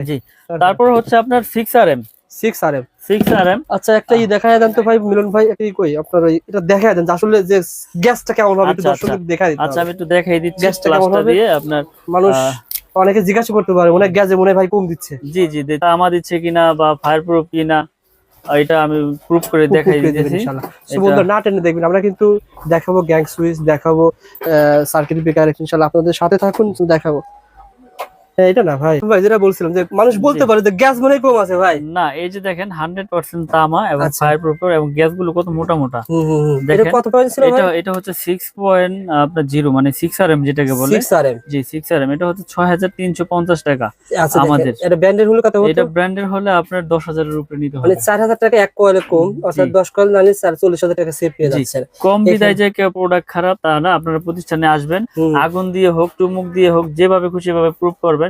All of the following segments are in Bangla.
জি। তারপর হচ্ছে আপনার six R M six R M six R M আচ্ছা একটা ই দেখায় দেন তো ভাই মিলন ভাই একটা কই? আপনার এটা দেখায় দেন আসলে যে গ্যাসটা কেমন হবে একটু আচ্ছা, দর্শকদের দেখায় দিতে আচ্ছা আমি একটু দেখাই দিচ্ছি গ্যাসটা কেমন হবে? আপনার মানুষ অনেকে জিজ্ঞাসা করতে পারে অনেক গ্যাসে মনে ভাই কম দিচ্ছে। জি জি দে- তামা দিচ্ছে কিনা বা ফায়ার প্রুফ কিনা এটা আমি প্রুফ করে দেখাই দিতেছি। বন্ধুরা না টেনে দেখবেন আমরা কিন্তু দেখাবো গ্যাং সুইচ দেখাবো সার্কিট ব্রেকার ইনশাআল্লাহ আপনাদের সাথে থাকুন দেখাবো। এটা না ভাই। ভাই যেটা বলছিলাম যে মানুষ বলতে। পারে যে গ্যাস মনে কম আছে ভাই। না এই যে দেখেন হান্ড্রেড পার্সেন্ট তামা এবং আচ্ছা। ফায়ার প্রুফ এবং গ্যাসগুলো কত মোটা মোটা। দেখেন, কত পয়েন্ট ছিল এটা এটা হচ্ছে আপনার জিরো মানে সিক্স আর এম যেটাকে বলে। 6 আরএম জি সিক্স আর এম এটা হচ্ছে ছয় হাজার তিনশো পঞ্চাশ টাকা আচ্ছা আমাদের। এটা ব্র্যান্ডের হলো কত হতো? এটা ব্র্যান্ডের হলে আপনার দশ হাজারের উপরে নিতে মানে হবে। চার হাজার টাকা এক কয়েলে কম অর্থাৎ জি। দশ কয়েল নালে চার চল্লিশ হাজার টাকা সেভ পেয়ে। যাচ্ছেন। কম বিদায় যে কেউ প্রোডাক্ট খারাপ তা না আপনারা প্রতিষ্ঠানে আসবেন। আগুন দিয়ে হোক টুমুক দিয়ে হোক যেভাবে খুশি ভাবে প্রুফ করবেন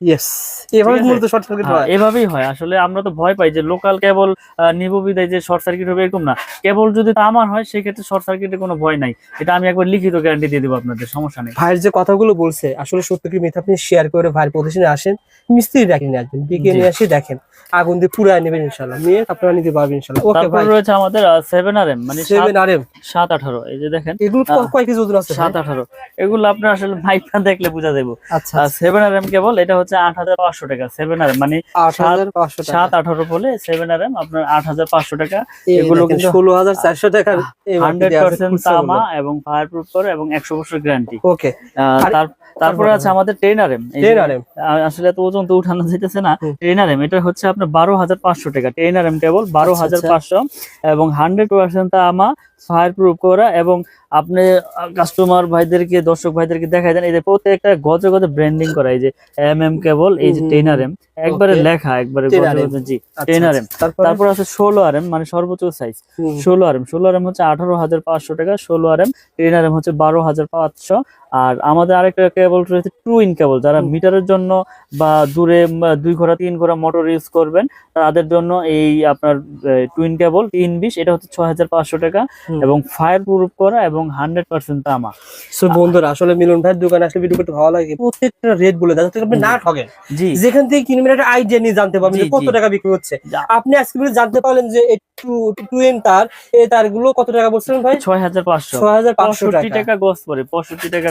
ইয়েস এভাবে মূলত শর্ট সার্কিট হ্যাঁ, এভাবেই আসলে আমরা তো ভয় পাই যে লোকাল কেবল নিব যে শর্ট সার্কিট হবে এরকম না। কেবল যদি তামার হয় সেক্ষেত্রে শর্ট সার্কিটের কোনো ভয় নাই। এটা আমি একবার লিখিত গ্যারান্টি দিয়ে দেবো আপনাদের সমস্যা নেই। ভাইয়ের যে কথাগুলো বলছে আসলে সত্য কি মিথ্যা আপনি শেয়ার করে ভাইয়ের প্রতিষ্ঠানে আসেন মিস্ত্রি দেখে নিয়ে আসবেন বিকে নিয়ে আসে দেখেন। আগুন দিয়ে পুরাই নেবেন ইনশাল্লাহ নিয়ে আপনারা নিতে পারবেন ইনশাল্লাহ ওকে ভাই। রয়েছে আমাদের সেভেন আর মানে এই যে দেখেন। এগুলো কয় কেজি ওজন আছে সাত আঠারো। এগুলো আপনার আসলে মাইকটা দেখলে বোঝা যাব আচ্ছা সেভেন আর কেবল এটা হচ্ছে আট হাজার পাঁচশো টাকা সেভেন আর মানে সাত আঠারো বলে সেভেন আর এম আপনার আট হাজার পাঁচশো টাকা। এগুলো ষোলো হাজার চারশো টাকা হান্ড্রেড পার্সেন্ট তামা এবং ফায়ার প্রুফ করে এবং একশো বছর গ্যারান্টি ওকে আর- তারপরে আছে আমাদের ten R M ten R M আসলে এত ওজন তো উঠানো যাইতেছে না। আর এম এটা হচ্ছে আপনার বারো হাজার পাঁচশো টাকা। টেন আর এম কেবল বারো আচ্ছা, হাজার আচ্ছা। পাঁচশো। এবং হান্ড্রেড পার্সেন্ট তামা ফায়ার প্রুফ করা এবং আপনি কাস্টমার ভাইদেরকে দর্শক ভাইদেরকে দেখাই দেন। এই যে প্রত্যেকটা গজে গজে ব্র্যান্ডিং করা এই যে এম এম কেবল এই যে হুম, টেন আর এম একবারে লেখা একবারে 10 গজে RM জি আচ্ছা, 10 RM তারপর? আছে ষোলো আর এম মানে সর্বোচ্চ সাইজ ষোলো আর এম ষোলো আর এম হচ্ছে আঠারো হাজার পাঁচশো টাকা ষোলো R M ten R M হচ্ছে বারো হাজার পাঁচশো। আর আমাদের আরেকটা কেবল রয়েছে টু ইন কেবল যারা মিটারের জন্য বা দূরে দুই ঘোড়া তিন ঘোড়া মোটর ইউজ করবেন তাদের জন্য এই আপনার টুইন কেবল তিন বিশ এটা হচ্ছে ছয় হাজার পাঁচশো টাকা এবং ফায়ার প্রুফ করা এবং হান্ড্রেড পার্সেন্ট তামা। বন্ধুরা আসলে মিলন ভাইয়ের দোকানে আসলে ভিডিও করতে ভালো লাগে। প্রত্যেকটা রেট বলে দেয় যাতে আপনি না ঠকেন জি। যেখান থেকে কিনবেন একটা আইডিয়া নিয়ে জানতে পারবেন যে কত টাকা বিক্রি হচ্ছে। আপনি আজকে জানতে পারলেন যে এই টু টু এন তার এই তারগুলো কত টাকা বলছিলেন ভাই? ছয় হাজার পাঁচশো। ছয় হাজার পাঁচশো টাকা। টাকা গোস পরে পঁয়ষট্টি টাকা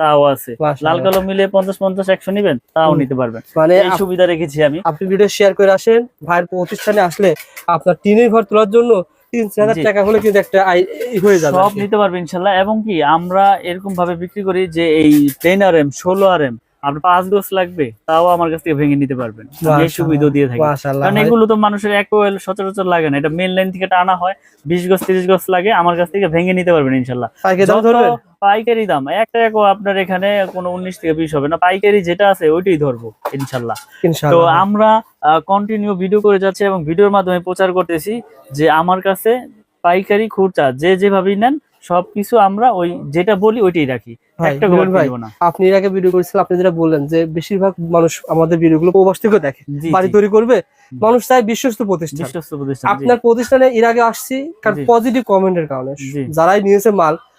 তাও আছে। লাল কালো মিলিয়ে পঞ্চাশ পঞ্চাশ একশো নিবেন তাও নিতে পারবেন। মানে সুবিধা রেখেছি আমি। আপনি ভিডিও শেয়ার করে আসেন ভাইয়ের প্রতিষ্ঠানে আসলে আপনার টিনের ঘর তোলার জন্য তিন হাজার টাকা হলে কিন্তু একটা হয়ে যাবে সব নিতে পারবেন ইনশাল্লাহ এবং কি আমরা এরকম ভাবে বিক্রি করি যে এই টেন আর এম ষোলো আর এম আপনার পাঁচ লাগবে তাও আমার কাছ থেকে ভেঙে নিতে পারবেন। এই সুবিধা দিয়ে থাকি। মাশাআল্লাহ কারণ এগুলো তো মানুষের এক সচরাচর লাগে না এটা মেন লাইন থেকে টানা হয় বিশ গজ তিরিশ গজ লাগে আমার কাছ থেকে ভেঙে নিতে পারবেন ইনশাল্লাহ পাইকারি দাম এক টাকা আপনার এখানে কোনো উনিশ থেকে বিশ হবে না। পাইকারি যেটা আছে ওইটাই ধরবো ইনশাল্লাহ। তো আমরা কন্টিনিউ ভিডিও করে যাচ্ছি এবং ভিডিওর মাধ্যমে প্রচার করতেছি যে আমার কাছে পাইকারি খুচরা যে যেভাবেই নেন সবকিছু আমরা ওই যেটা বলি ওইটাই রাখি। একটা না। আপনি এর আগে ভিডিও করেছিলেন আপনি যেটা বললেন যে বেশিরভাগ মানুষ আমাদের ভিডিও গুলো প্রবাস থেকে দেখে। বাড়ি তৈরি করবে মানুষ চায় বিশ্বস্ত প্রতিষ্ঠান। বিশ্বস্ত প্রতিষ্ঠান আপনার প্রতিষ্ঠানে এর আগে আসছি কারণ। পজিটিভ কমেন্টের কারণে। যারাই নিয়েছে মাল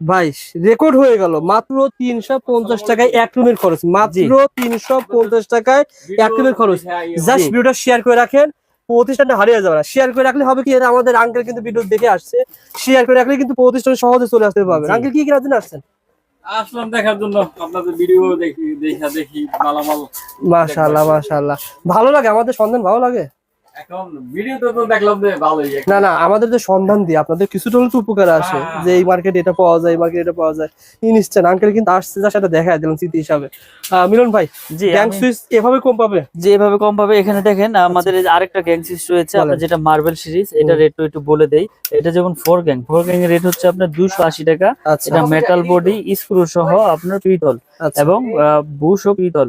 ভাই রেকর্ড হয়ে গেল। মাত্র তিনশো পঞ্চাশ টাকায় এক রুমের খরচ। মাত্র তিনশো পঞ্চাশ টাকায় এক রুমের খরচ। জাস্ট ভিডিওটা শেয়ার করে রাখেন প্রতিষ্ঠানটা হারিয়ে যাবে না। শেয়ার করে রাখলে হবে কি এটা আমাদের আঙ্কেল কিন্তু ভিডিও দেখে আসছে। শেয়ার করে রাখলে কিন্তু প্রতিষ্ঠানে সহজে চলে আসতে পারবে আঙ্কেল কি কিনার জন্য আসছেন? আসলাম দেখার জন্য। আপনাদের ভিডিও দেখি দেখা দেখি মালামাল মাশাআল্লাহ মাশাআল্লাহ। ভালো লাগে আমাদের সন্ধান ভালো লাগে? না না আমাদের যে সন্ধান দিই আপনাদের কিছুটা হলে তো উপকার আসে হ্যাঁ। যে এই মার্কেটে এটা পাওয়া যায় এই মার্কেটে এটা পাওয়া যায়। ইনস্ট্যান্ট আঙ্কেল কিন্তু আসছে যা সেটা দেখা দিলাম স্মৃতি হিসাবে। আহ, মিলন ভাই জি গ্যাং সুইচ এভাবে কম পাবে? যে এভাবে কম পাবে। এখানে দেখেন আমাদের এই আরেকটা গ্যাং সিরিজ রয়েছে। আপনার যেটা মার্বেল সিরিজ এটা একটু বলে দেই। এটা যেমন ফোর গ্যাং ফোর গ্যাং এর রেট হচ্ছে আপনার দুইশো আশি টাকা। এটা মেটাল বডি স্ক্রু সহ আপনার পিতল। আচ্ছা। এবং বুশ ও পিতল।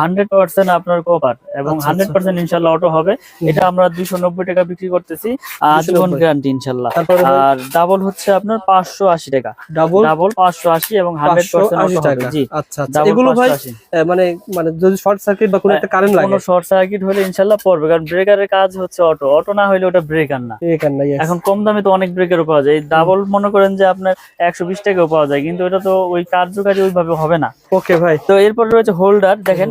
হান্ড্রেড পার্সেন্ট আপনার কপার এবং আচ্ছা, হান্ড্রেড পার্সেন্ট ইনশাল্লাহ অটো হবে। এটা আমরা দুইশো নব্বই টাকা বিক্রি করতেছি 290 গ্যারান্টি ইনশাল্লাহ। আর ডাবল হচ্ছে আপনার পাঁচশো আশি টাকা। ডাবল ডাবল পাঁচশো আশি এবং হান্ড্রেড পার্সেন্ট জি আচ্ছা আচ্ছা। এগুলো ভাই মানে মানে যদি শর্ট সার্কিট বা কোনো একটা কারেন্ট লাগে। কোনো শর্ট সার্কিট হলে ইনশাল্লাহ পড়বে কারণ ব্রেকারের কাজ হচ্ছে অটো অটো না হলে ওটা ব্রেকার না। এখানে নাই এখন কম দামে তো অনেক ব্রেকারও পাওয়া যায়। ডাবল মনে করেন যে আপনার একশো বিশ টাকাও পাওয়া যায় কিন্তু এটা তো ওই কার্যকারী ওইভাবে হবে না। ওকে ভাই। তো এরপর রয়েছে হোল্ডার দেখেন।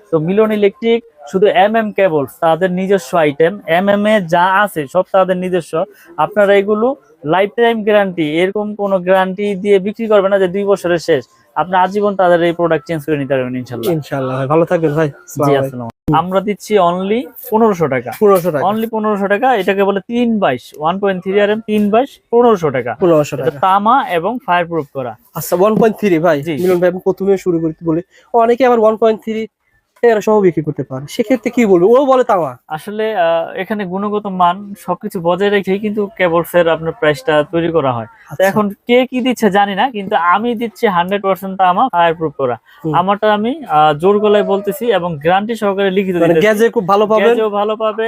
তো মিলন ইলেকট্রিক শুধু এম এম কেবল তাদের নিজস্ব আইটেম এম এম এ যা আছে সব তাদের নিজস্ব। আপনারা এগুলো লাইফ টাইম গ্যারান্টি এরকম কোনো গ্যারান্টি দিয়ে বিক্রি করবে না যে দুই বছরের শেষ। আপনি আজীবন তাদের এই প্রোডাক্ট চেঞ্জ করে নিতে পারবেন ইনশাল্লাহ। ইনশাআল্লাহ ভাই ভালো থাকবেন ভাই। জি আসসালাম আমরা দিচ্ছি অনলি পনেরোশো টাকা। পনেরোশো টাকা। অনলি পনেরোশো টাকা এটাকে বলে তিন বাইশ one point three R M তিন বাইশ পনেরোশো টাকা। পনেরোশো টাকা। তামা এবং ফায়ার প্রুফ করা। আচ্ছা ওয়ান পয়েন্ট থ্রি ভাই। মিলন ভাই প্রথমে শুরু করতে বলি। অনেকে আবার ওয়ান পয়েন্ট থ্রি এরা সহ বিক্রি করতে পারে। সেক্ষেত্রে কি বলবে? ও বলে তাওয়া। আসলে এখানে গুণগত মান সবকিছু বজায় রেখেই কিন্তু কেবল এর আপনার প্রাইসটা তৈরি করা হয়। আচ্ছা। এখন কে কি দিচ্ছে জানি না কিন্তু আমি দিচ্ছি হান্ড্রেড পার্সেন্ট আমার ফায়ার প্রুফ করা আমারটা আমি জোর গলায় বলতেছি এবং গ্যারান্টি সহকারে লিখিত মানে গ্যাজে খুব ভালো পাবে ভালো পাবে।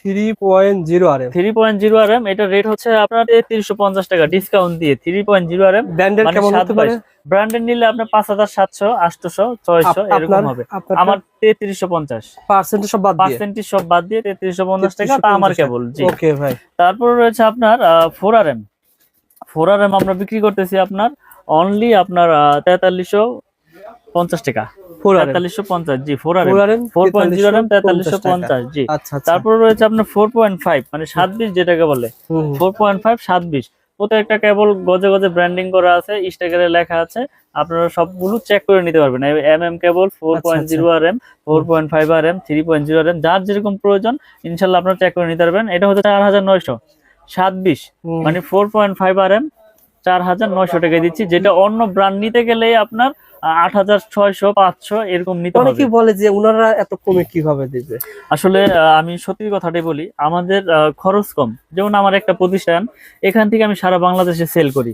three point zero R M three point zero R M rate হচ্ছে আপনার তিনশো পঞ্চাশ টাকা ডিসকাউন্ট দিয়ে three point zero R M ব্র্যান্ডের মানে কেমন হতে পারে? ব্র্যান্ডেড নিলে আপনার পাঁচ হাজার সাতশো ছয়শো এরকম হবে। আমার তেত্রিশশো পঞ্চাশ। পার্সেন্ট সব বাদ দিয়ে? পার্সেন্টেজ সব বাদ দিয়ে তেত্রিশশো পঞ্চাশ টাকা তা আমার কেবল ওকে ভাই। তারপর রয়েছে আপনার four R M four R M আমরা বিক্রি করতেছি আপনার অনলি আপনার তেতাল্লিশশো পঞ্চাশ টাকা। তেতাল্লিশশো পঞ্চাশ জি ফোর ফোর পয়েন্ট জিরো তেতাল্লিশশো পঞ্চাশ জি। তারপর রয়েছে আপনার ফোর পয়েন্ট ফাইভ মানে সাত বিশ যেটাকে বলে। হুম, হুম। ফোর পয়েন্ট ফাইভ সাত বিশ। প্রত্যেকটা কেবল গজে গজে ব্র্যান্ডিং করা আছে স্টিকারে লেখা আছে। আপনারা সবগুলো চেক করে নিতে পারবেন। M M cable four point zero R M four point five R M three point zero R M যার যেরকম প্রয়োজন ইনশাল্লাহ আপনারা চেক করে নিতে পারবেন। এটা হচ্ছে চার হাজার নয়শো। সাত বিশ মানে four point five R M চার হাজার নয়শো টাকা দিচ্ছি যেটা অন্য ব্র্যান্ড নিতে গেলে আপনার আট হাজার ছয়শো পাঁচশো এরকম নিতে হবে। অনেকেই বলে যে ওনারা এত কমে কীভাবে দিবে? আসলে আহ, আমি সত্যি কথাটাই বলি আমাদের আহ, খরচ কম। যেমন আমার একটা প্রতিষ্ঠান এখান থেকে আমি সারা বাংলাদেশে সেল করি।